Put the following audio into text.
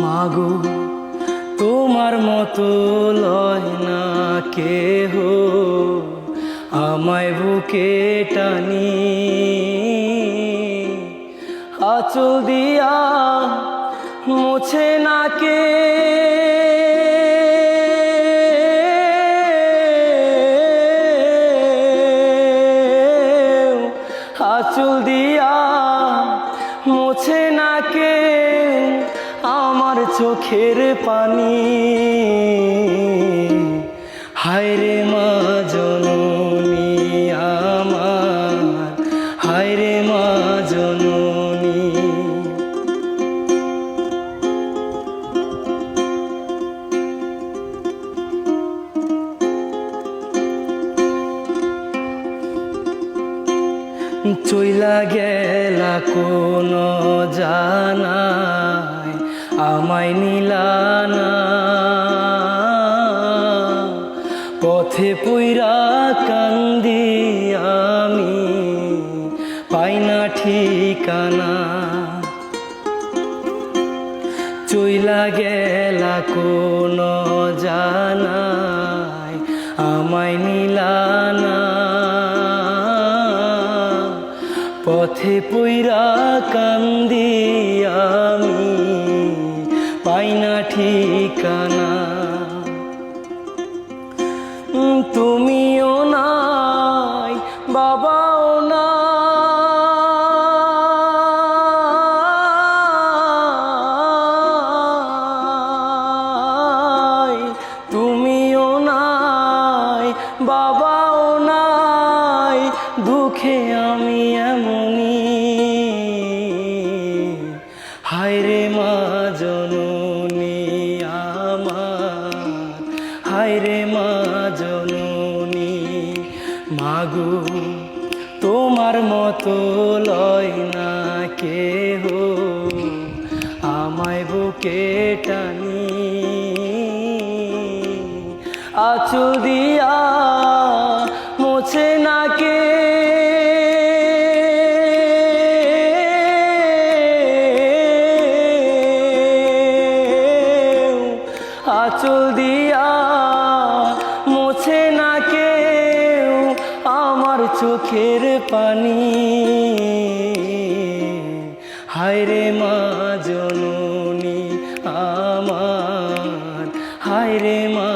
মাগো, তোমার মতো লয় না কেহ। আমায় বুকে টানি, আচল দিয়া মুছে না কে। আচল দিয়া চোখের পানি। হায় রে মা হায় রে মা চইলা গেলা কোন জানাই আমায় নিলানা পথে পুইরা কান্দি আমি, পাই না ঠিকানা। চইলা গেলা কোন জানাই, আমায় নিলানা পথে পইরা কান্দি আমি পাই না ঠিকানা। তুমিও নাই বাবাও নাই। তুমিও নাই বাবাও নাই দুঃখে আমি এমনি হায় রে মা জননী আমার হায় রে মা জননী, মাগু, তোমার মতো লয় না কেহ, আমায় বুকে টানি আচু দিয়া আচল দিয়া মোছে না কেউ আমার চোখের পানি। হায় রে মা জননী আমার, হায় রে মা